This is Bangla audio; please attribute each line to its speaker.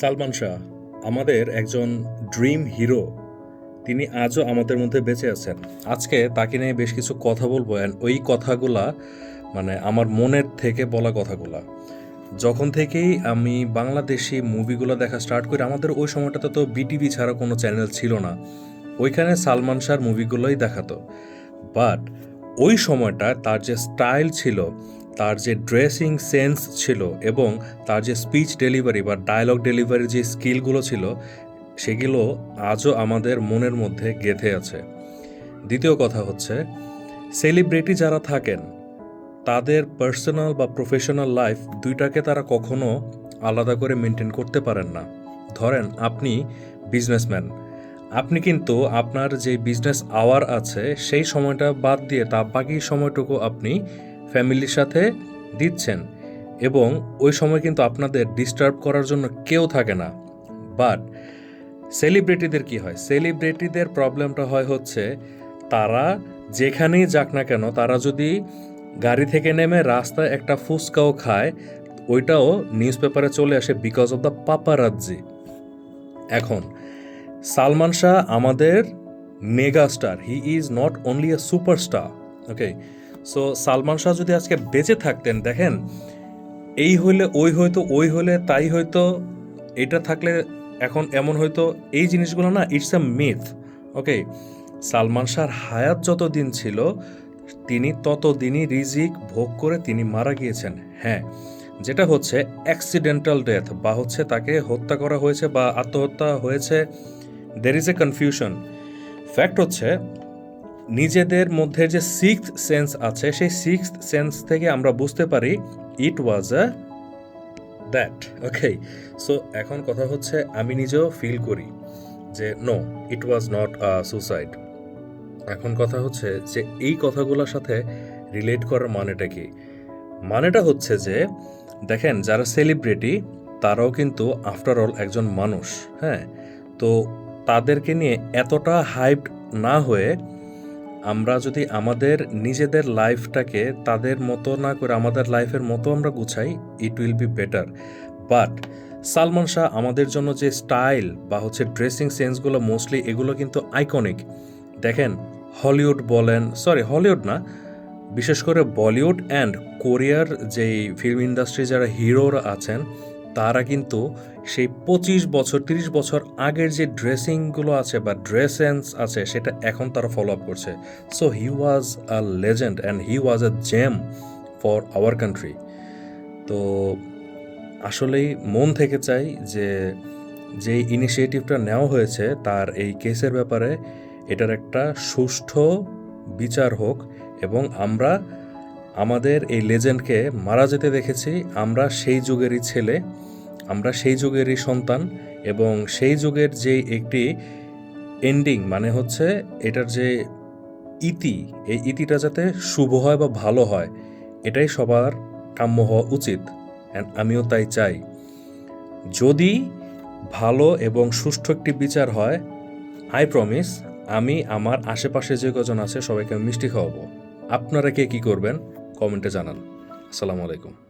Speaker 1: সালমান শাহ, আমাদের একজন ড্রিম হিরো। তিনি আজও আমাদের মধ্যে বেঁচে আছেন। আজকে তাকে নিয়ে বেশ কিছু কথা বলব অ্যান্ড ওই কথাগুলা মানে আমার মনের থেকে বলা কথাগুলা। যখন থেকেই আমি বাংলাদেশি মুভিগুলো দেখা স্টার্ট করি, আমাদের ওই সময়টাতে তো বিটিভি ছাড়া কোনো চ্যানেল ছিল না। ওইখানে সালমান শাহর মুভিগুলোই দেখাতো। বাট ওই সময়টা তার যে স্টাইল ছিল তার যে ড্রেসিং সেন্স ছিল এবং তার যে স্পিচ ডেলিভারি বা ডায়লগ ডেলিভারির যে স্কিলগুলো ছিল, সেগুলো আজও আমাদের মনের মধ্যে গেঁথে আছে। দ্বিতীয় কথা হচ্ছে, সেলিব্রিটি যারা থাকেন, তাদের পার্সোনাল বা প্রফেশনাল লাইফ দুইটাকে তারা কখনো আলাদা করে মেনটেন করতে পারেন না। ধরেন, আপনি বিজনেসম্যান। আপনি কিন্তু আপনার যে বিজনেস আওয়ার আছে, সেই সময়টা বাদ দিয়ে তা বাকি সময়টুকু আপনি ফ্যামিলির সাথে দিচ্ছেন এবং ওই সময় কিন্তু আপনাদের ডিস্টার্ব করার জন্য কেউ থাকে না। বাট সেলিব্রিটিদের কি হয়? সেলিব্রিটিদের প্রবলেমটা হয় হচ্ছে তারা যেখানেই যাক না কেন, তারা যদি গাড়ি থেকে নেমে রাস্তায় একটা ফুচকাও খায়, ওইটাও নিউজ পেপারে চলে আসে বিকজ অফ দ্য পাপারাজ্জি এখন, সালমান শাহ আমাদের mega star he is not only a superstar okay so Salman Shah যদি আজকে বেঁচে থাকতেন, দেখেন, এই হইলে ওই হয়তো, ওই হলে তাই হয়তো, এটা থাকলে এখন এমন হয়তো, এই জিনিসগুলো না it's a myth okay Salman শাহর হায়াত যত দিন ছিল, তিনি ততদিনই রিজিক ভোগ করে তিনি মারা গিয়েছেন হ্যাঁ। যেটা হচ্ছে অ্যাক্সিডেন্টাল ডেথ বা হচ্ছে তাকে হত্যা করা হয়েছে বা আত্মহত্যা হয়েছে there is a confusion fact হচ্ছে নিজেদের মধ্যে যে সিক্স সেন্স আছে, সেই সিক্স সেন্স থেকে আমরা বুঝতে পারি ইট ওয়াজ আ দ্যাট ওকে সো এখন কথা হচ্ছে আমি নিজেও ফিল করি যে no it was not a suicide এখন কথা হচ্ছে যে, এই কথাগুলোর সাথে রিলেট করার মানেটা কি? মানেটা হচ্ছে যে, দেখেন, যারা সেলিব্রিটি তারাও কিন্তু আফটার অল একজন মানুষ হ্যাঁ? তো তাদেরকে নিয়ে এতটা হাইপ না হয়ে আমরা যদি আমাদের নিজেদের লাইফটাকে তাদের মতো না করে আমাদের লাইফের মতো আমরা গুছাই it will be better but Salman Shah আমাদের জন্য যে স্টাইল বা হচ্ছে ড্রেসিং সেন্সগুলো মোস্টলি এগুলো কিন্তু আইকনিক দেখেন হলিউড বলেন সরি হলিউড না, বিশেষ করে বলিউড অ্যান্ড কোরিয়ার যেই ফিল্ম ইন্ডাস্ট্রি যারা হিরোরা আছেন তারা কিন্তু সেই পঁচিশ বছর, তিরিশ বছর আগের যে ড্রেসিংগুলো আছে বা ড্রেস সেন্স আছে, সেটা এখন তারা ফলো আপ করছে। So he was a legend and he was a gem for our country তো আসলেই মন থেকে চাই যে যে ইনিশিয়েটিভটা নেওয়া হয়েছে, তার এই কেসের ব্যাপারে এটার একটা সুষ্ঠু বিচার হোক এবং আমরা আমাদের এই লেজেন্ডকে মারা যেতে দেখেছি, আমরা সেই যুগেরই ছেলে, আমরা সেই যুগেরই সন্তান এবং সেই যুগের যে একটি এন্ডিং মানে হচ্ছে এটার যে ইতি, এই ইতিটা যাতে শুভ হয় বা ভালো হয়, এটাই সবার কাম্য হওয়া উচিত অ্যান্ড আমিও তাই চাই। যদি ভালো এবং সুষ্ঠু একটি বিচার হয় আই প্রমিস আমি আমার আশেপাশে যে কজন আছে সবাইকে মিষ্টি খাওয়াবো। আপনারা কে কী করবেন? কমেন্টে জানান। আসসালামু আলাইকুম।